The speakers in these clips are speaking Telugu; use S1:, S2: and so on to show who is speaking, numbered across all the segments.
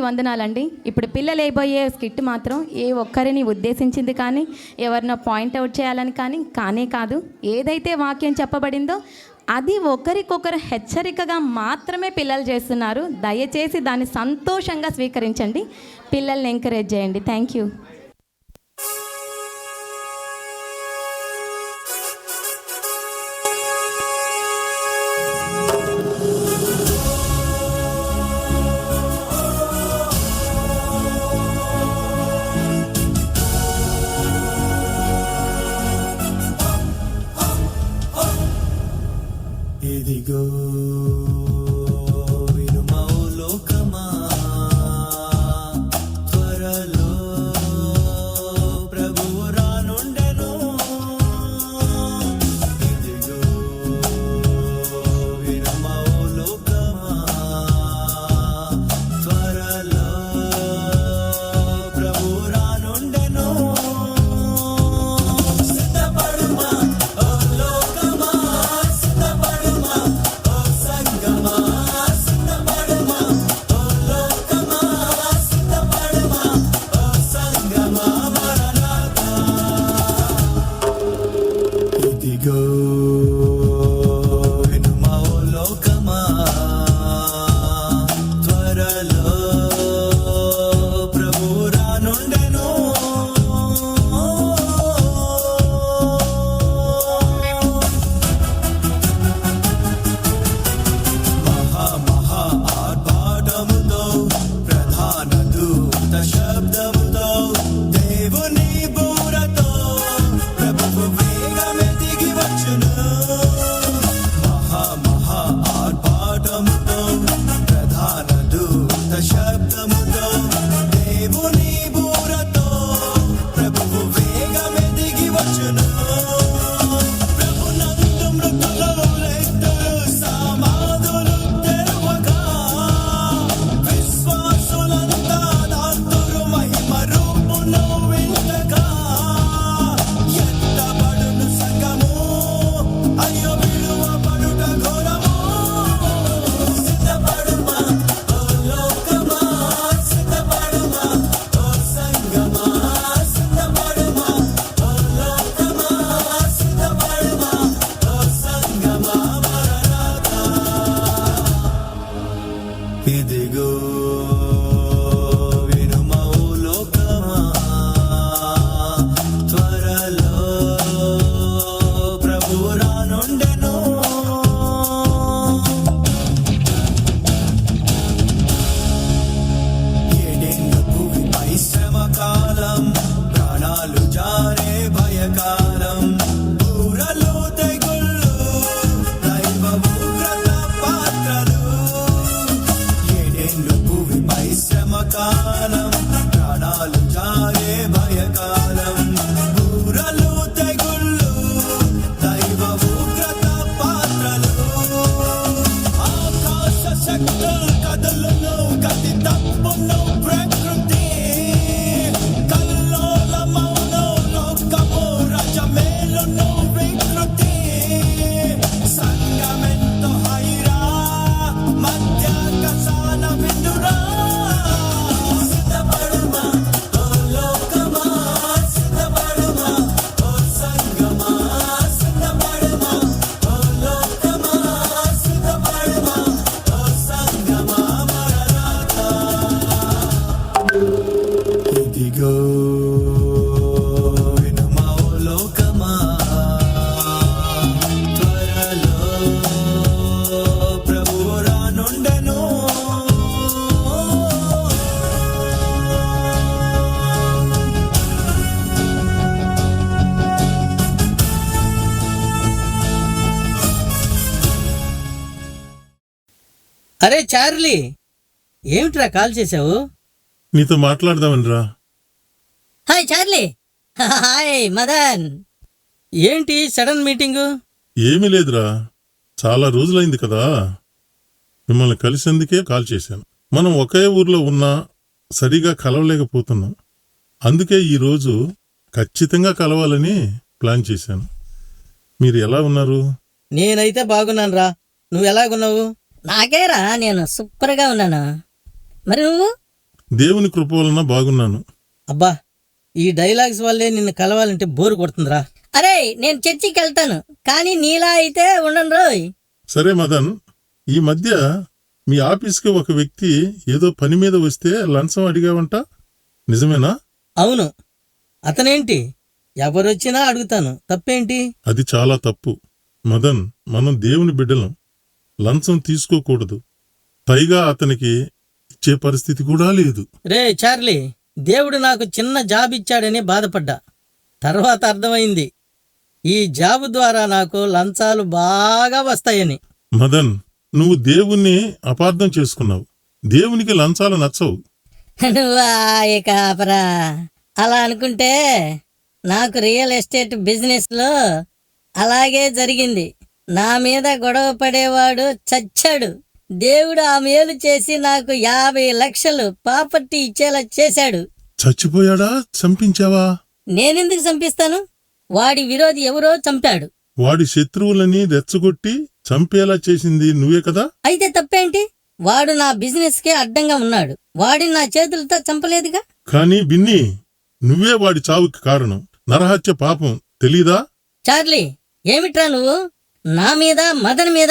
S1: వందనాలండి. ఇప్పుడు పిల్లలు అయిపోయే స్కిట్ మాత్రం ఏ ఒక్కరిని ఉద్దేశించింది కానీ ఎవరినో పాయింట్ అవుట్ చేయాలని కానీ కానే కాదు. ఏదైతే వాక్యం చెప్పబడిందో అది ఒకరికొకరు హెచ్చరికగా మాత్రమే పిల్లలు చేస్తున్నారు. దయచేసి దాన్ని సంతోషంగా స్వీకరించండి. పిల్లల్ని ఎంకరేజ్ చేయండి. థ్యాంక్ యూ
S2: అరే చార్లీ. ఏమిట్రా కాల్ చేసావు
S3: నీతో మాట్లాడదామనిరా.
S2: Hi Charlie. హాయ్ మదన్. ఏంటి సడన్ మీటింగు?
S3: ఏమీ లేదురా. చాలా రోజులైంది కదా. మిమ్మల్ని కలిసేందుకే కాల్ చేశాను. మనం ఒకే ఊర్లో ఉన్నా సరిగా కలవలేకపోతున్నాం. అందుకే ఈరోజు ఖచ్చితంగా కలవాలని ప్లాన్ చేశాను. మీరు ఎలా ఉన్నారు?
S2: నేనైతే బాగున్నాను రా నువ్వు ఎలాగున్నావు?
S4: నాకేరా నేను సూపర్గా ఉన్నాను. మరి నువ్వు?
S3: దేవుని కృప వలన బాగున్నాను.
S2: అబ్బా ఈ డైలాగ్స్ వల్లే నిన్ను కలవాలంటే బోరు కొడుతుందిరా.
S4: అరే నేను చర్చికి వెళ్తాను కానీ నీలా అయితే ఉండను రోయ్.
S3: సరే మదన్ ఈ మధ్య మీ ఆఫీస్కి ఒక వ్యక్తి ఏదో పని మీద వస్తే లంచం అడిగావంట? నిజమేనా?
S2: అవును. అతనేంటి? ఎవరొచ్చినా అడుగుతాను. తప్పేంటి?
S3: అది చాలా తప్పు. మదన్ మనం దేవుని బిడ్డలం. లంచం తీసుకోకూడదు. పైగా అతనికి ఇచ్చే పరిస్థితి కూడా లేదు.
S2: రే చార్లీ దేవుడు నాకు చిన్న జాబ్ ఇచ్చాడని బాధపడ్డా. తర్వాత అర్థమైంది. ఈ జాబ్ ద్వారా నాకు లంచాలు బాగా వస్తాయని.
S3: మదన్ నువ్వు దేవుణ్ణి అపార్థం చేసుకున్నావు. దేవునికి లంచాలు నచ్చవు.
S4: నువ్వా ఇక ఆపరా అలా అనుకుంటే నాకు రియల్ ఎస్టేట్ బిజినెస్లో అలాగే జరిగింది. నా మీద గొడవ పడేవాడు చచ్చాడు. దేవుడు ఆ మేలు చేసి నాకు యాభై లక్షలు ప్రాపర్టీ ఇచ్చేలా చేశాడు.
S3: చచ్చిపోయాడా? చంపించావా?
S4: నేనెందుకు చంపిస్తాను? వాడి విరోధి ఎవరో చంపాడు.
S3: వాడి శత్రువులని రెచ్చగొట్టి చంపేలా చేసింది నువ్వే కదా?
S4: అయితే తప్పేంటి? వాడు నా బిజినెస్ కే అడ్డంగా ఉన్నాడు. వాడిని నా చేతులతో చంపలేదుగా?
S3: కానీ బిన్ని నువ్వే వాడి చావుకి కారణం. నరహత్య పాపం తెలీదా?
S4: చార్లీ ఏమిట్రా నువ్వు? నా మీద మదన్ మీద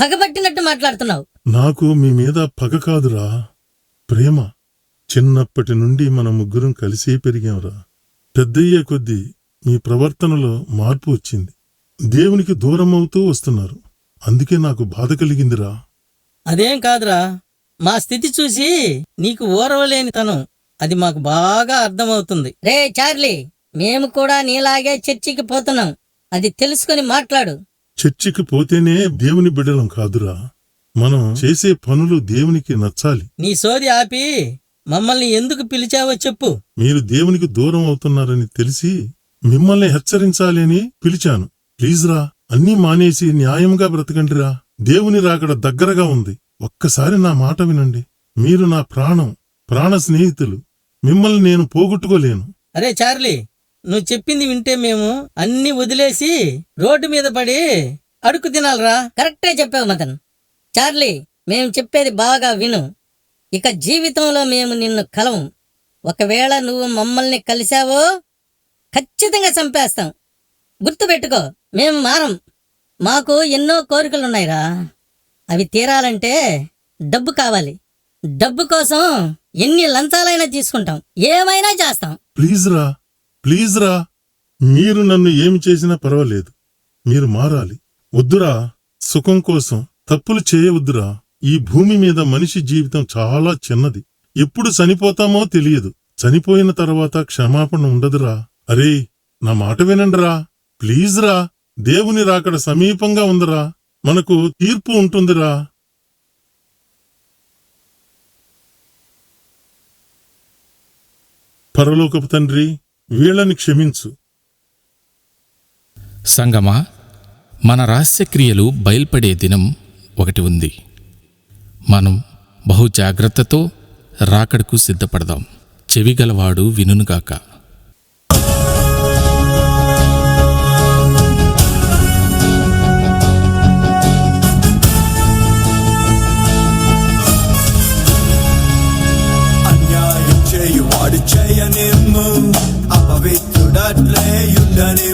S4: పగబట్టినట్టు మాట్లాడుతున్నావు.
S3: నాకు మీ మీద పగ కాదురా. ప్రేమ. చిన్నప్పటి నుండి మన ముగ్గురం కలిసే పెరిగాంరా. పెద్దయ్యే కొద్దీ మీ ప్రవర్తనలో మార్పు వచ్చింది. దేవునికి దూరం అవుతూ వస్తున్నారు. అందుకే నాకు బాధ కలిగిందిరా.
S2: అదేం కాదురా. మా స్థితి చూసి నీకు ఓరవలేని తనం అది మాకు బాగా అర్థమవుతుంది.
S4: రే చార్లీ మేము కూడా నీలాగే చర్చికి పోతున్నాం. అది తెలుసుకొని మాట్లాడు.
S3: చర్చికి పోతేనే దేవుని బిడ్డలం కాదురా. మనం చేసే పనులు దేవునికి నచ్చాలి.
S2: నీ సోది ఆపి మమ్మల్ని ఎందుకు పిలిచావో చెప్పు.
S3: మీరు దేవునికి దూరం అవుతున్నారని తెలిసి మిమ్మల్ని హెచ్చరించాలి అని పిలిచాను. ప్లీజ్ రా అన్నీ మానేసి న్యాయంగా బ్రతకండిరా. దేవుని రాకడ దగ్గరగా ఉంది. ఒక్కసారి నా మాట వినండి. మీరు నా ప్రాణం ప్రాణ స్నేహితులు. మిమ్మల్ని నేను పోగొట్టుకోలేను.
S2: అరే చార్లీ నువ్వు చెప్పింది వింటే మేము అన్ని వదిలేసి రోడ్డు మీద పడి అడుక్కు తినాలరా.
S4: కరెక్టే చెప్పావు మదన్. చార్లీ మేము చెప్పేది బాగా విను. ఇక జీవితంలో మేము నిన్ను కలవం. ఒకవేళ నువ్వు మమ్మల్ని కలిశావో ఖచ్చితంగా చంపేస్తాం. గుర్తుపెట్టుకో మేము మారం. మాకు ఎన్నో కోరికలున్నాయిరా. అవి తీరాలంటే డబ్బు కావాలి. డబ్బు కోసం ఎన్ని లంచాలైనా తీసుకుంటాం. ఏమైనా చేస్తాం.
S3: ప్లీజ్ రా ప్లీజ్ రా మీరు నన్ను ఏమి చేసినా పర్వాలేదు. మీరు మారాలి. వద్దురా సుఖం కోసం తప్పులు చేయవద్దురా. ఈ భూమి మీద మనిషి జీవితం చాలా చిన్నది. ఎప్పుడు చనిపోతామో తెలియదు. చనిపోయిన తర్వాత క్షమాపణ ఉండదురా. అరే నా మాట వినండిరా. ప్లీజ్ రా దేవుని రాకడ సమీపంగా ఉందిరా. మనకు తీర్పు ఉంటుందిరా. పరలోకపు తండ్రి వీళ్ళని క్షమించు.
S1: సంగమా మన రహస్యక్రియలు బయల్పడే దినం ఒకటి ఉంది. మనం బహు జాగ్రత్తతో రాకడకు సిద్ధపడదాం. చెవిగలవాడు వినునుగాక. Dönüp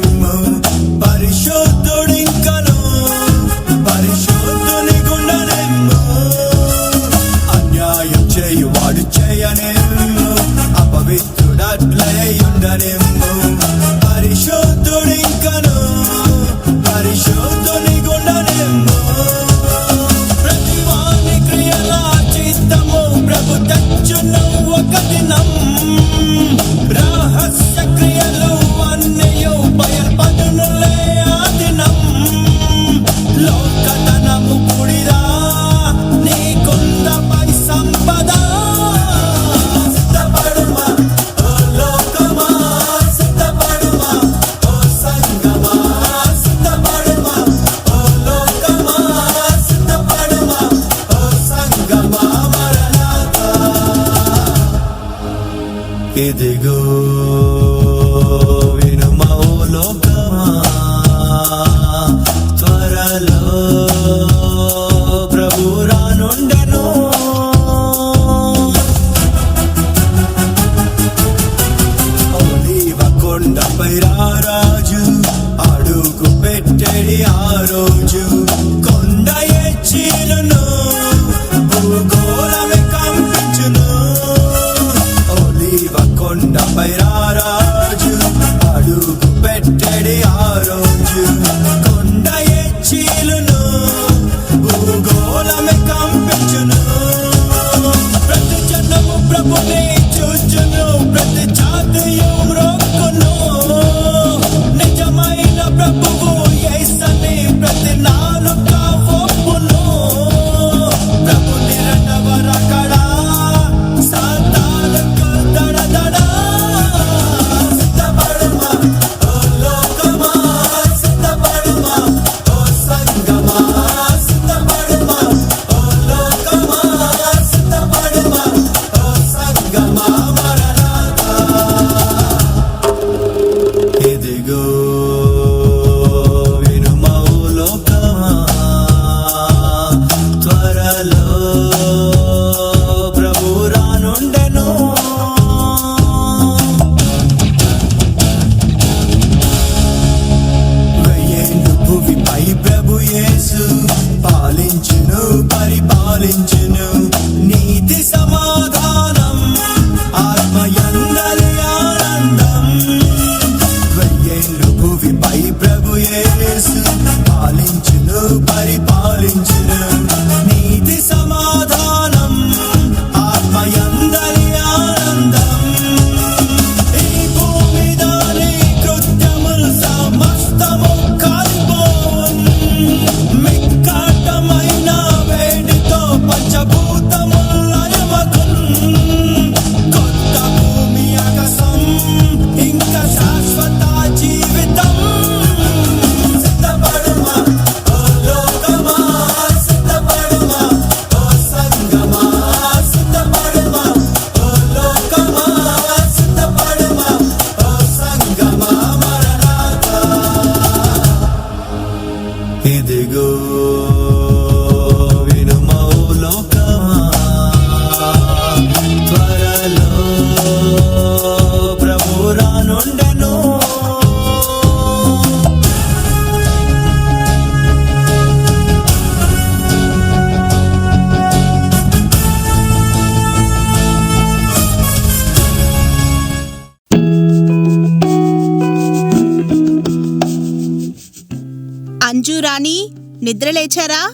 S5: అంజు రాణి నిద్ర లేచారా?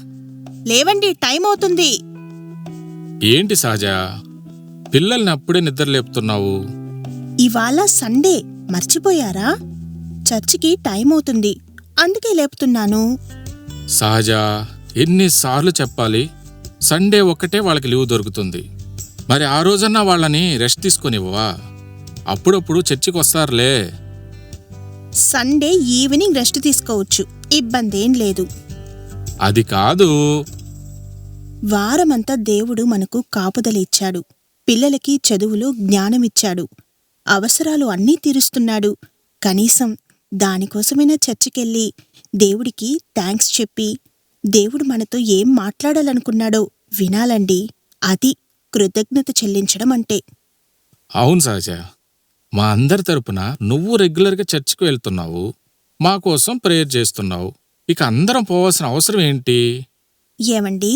S5: లేవండి టైం అవుతుంది.
S6: ఏంటి సహజ? పిల్లల్ని అప్పుడే నిద్ర లేపుతున్నావు.
S5: ఇవాళ సండే మర్చిపోయారా? చర్చికి టైం అవుతుంది అందుకే లేపుతున్నాను.
S6: సహజ ఎన్నిసార్లు చెప్పాలి? సండే ఒక్కటే వాళ్ళకి లీవ్ దొరుకుతుంది. మరి ఆ రోజన్నా వాళ్ళని రెస్ట్ తీసుకొనివ్వవా? అప్పుడప్పుడు చర్చికి వస్తారులే
S5: సండే ఈవినింగ్ రెస్ట్ తీసుకోవచ్చు. ఇబ్బంది ఏం లేదు.
S6: అది కాదు.
S5: వారమంతా దేవుడు మనకు కాపుదల ఇచ్చాడు. పిల్లలకి చదువులో జ్ఞానమిచ్చాడు. అవసరాలు అన్నీ తీరుస్తున్నాడు. కనీసం దానికోసమైనా చర్చికెళ్ళి దేవుడికి థ్యాంక్స్ చెప్పి దేవుడు మనతో ఏం మాట్లాడాలనుకున్నాడో వినాలండి. అది కృతజ్ఞత చెల్లించడం అంటే.
S6: అవును సహజ. మా అందరి తరపున నువ్వు రెగ్యులర్గా చర్చికి వెళ్తున్నావు. మా కోసం ప్రేయర్ చేస్తున్నావు. ఇక అందరం పోవాల్సిన అవసరం ఏంటి?
S5: ఏమండి?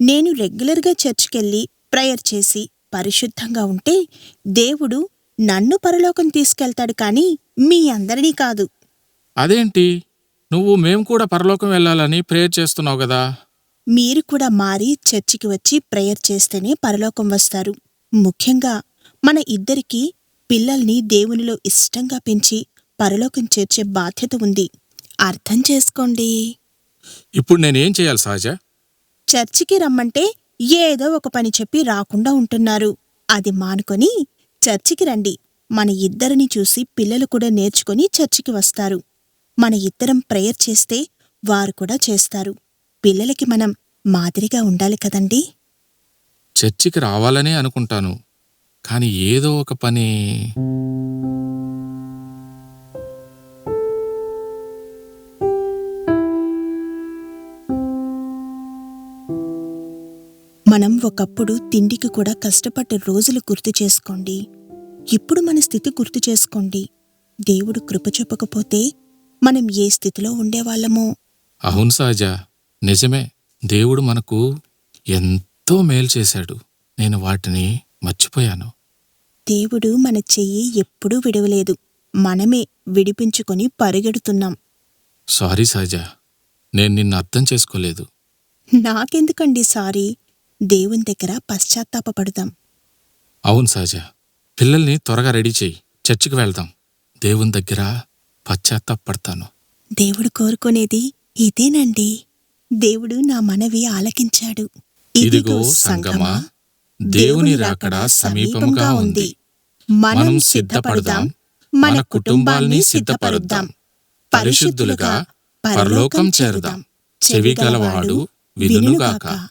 S5: నేను రెగ్యులర్గా చర్చికెళ్ళి ప్రేయర్ చేసి పరిశుద్ధంగా ఉంటే దేవుడు నన్ను పరలోకం తీసుకెళ్తాడు కానీ మీ అందరినీ కాదు.
S6: అదేంటి? నువ్వు మేం కూడా పరలోకం వెళ్ళాలని ప్రేయర్ చేస్తున్నావు కదా?
S5: మీరు కూడా మారి చర్చికి వచ్చి ప్రేయర్ చేస్తేనే పరలోకం వస్తారు. ముఖ్యంగా మన ఇద్దరికీ పిల్లల్ని దేవునిలో ఇష్టంగా పెంచి పరలోకం చేర్చే బాధ్యత ఉంది. అర్థం చేసుకోండి.
S6: ఇప్పుడు నేనేం చేయాలి సహజ?
S5: చర్చికి రమ్మంటే ఏదో ఒక పని చెప్పి రాకుండా ఉంటున్నారు. అది మానుకొని చర్చికి రండి. మన ఇద్దరిని చూసి పిల్లలు కూడా నేర్చుకొని చర్చికి వస్తారు. మన ఇద్దరం ప్రేయర్ చేస్తే వారు కూడా చేస్తారు. పిల్లలకి మనం మాదిరిగా ఉండాలి కదండీ?
S6: చర్చికి రావాలనే అనుకుంటాను. కానీ ఏదో ఒక పని
S5: మనం ఒకప్పుడు తిండికి కూడా కష్టపడ్డ రోజులు గుర్తు చేసుకోండి. ఇప్పుడు మన స్థితి గుర్తు చేసుకోండి. దేవుడు కృప చూపకపోతే మనం ఏ స్థితిలో ఉండేవాళ్ళమో.
S6: అవును సహజ నిజమే. దేవుడు మనకు ఎంతో మేలు చేశాడు. నేను వాటిని మర్చిపోయాను.
S5: దేవుడు మన చెయ్యి ఎప్పుడూ విడవలేదు. మనమే విడిపించుకొని పరిగెడుతున్నాం.
S6: సారీ సహజ నేను నిన్ను అర్థం చేసుకోలేదు.
S5: నాకెందుకండి సారీ? దేవుని దగ్గర పశ్చాత్తాపపడదాం.
S6: అవును సహజ. పిల్లల్ని త్వరగా రెడీ చెయ్యి చర్చికి వెళ్దాం. దేవుని దగ్గర పశ్చాత్తాపడతాను
S5: దేవుడు కోరుకునేది ఇదేనండి. దేవుడు నా మనవి ఆలకించాడు.
S6: ఇదిగో సంగమా. దేవుని రాకడ సమీపంగా ఉంది.
S5: మనం సిద్ధపడదాం. మన కుటుంబాల్ని సిద్ధపరుద్దాం పరిశుద్ధులుగా పరలోకం చేరుదాం. చెవిగలవాడు వినుగాక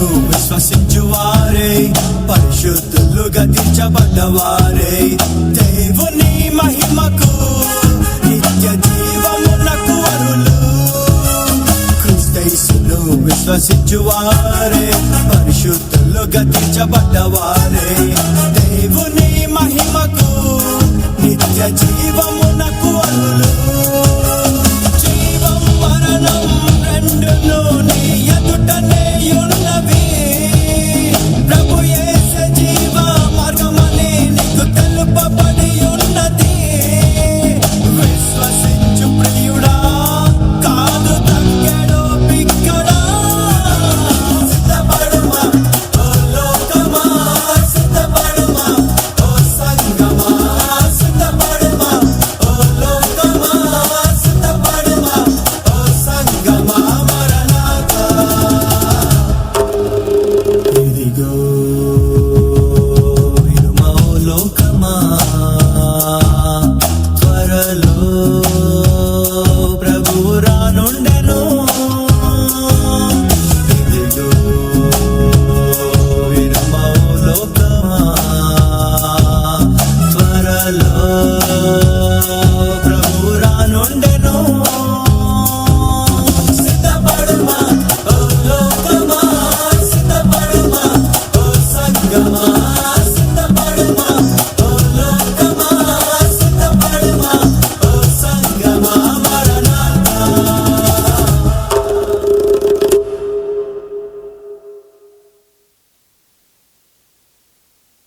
S1: క్రీస్తేసును విశ్వసించువారే పరిశుద్ధులుగా తీర్చబడ్డవారే దేవుని మహిమకు నిత్య జీవమునకు అరులు. క్రీస్తేసును విశ్వసించువారే పరిశుద్ధులుగా తీర్చబడ్డవారే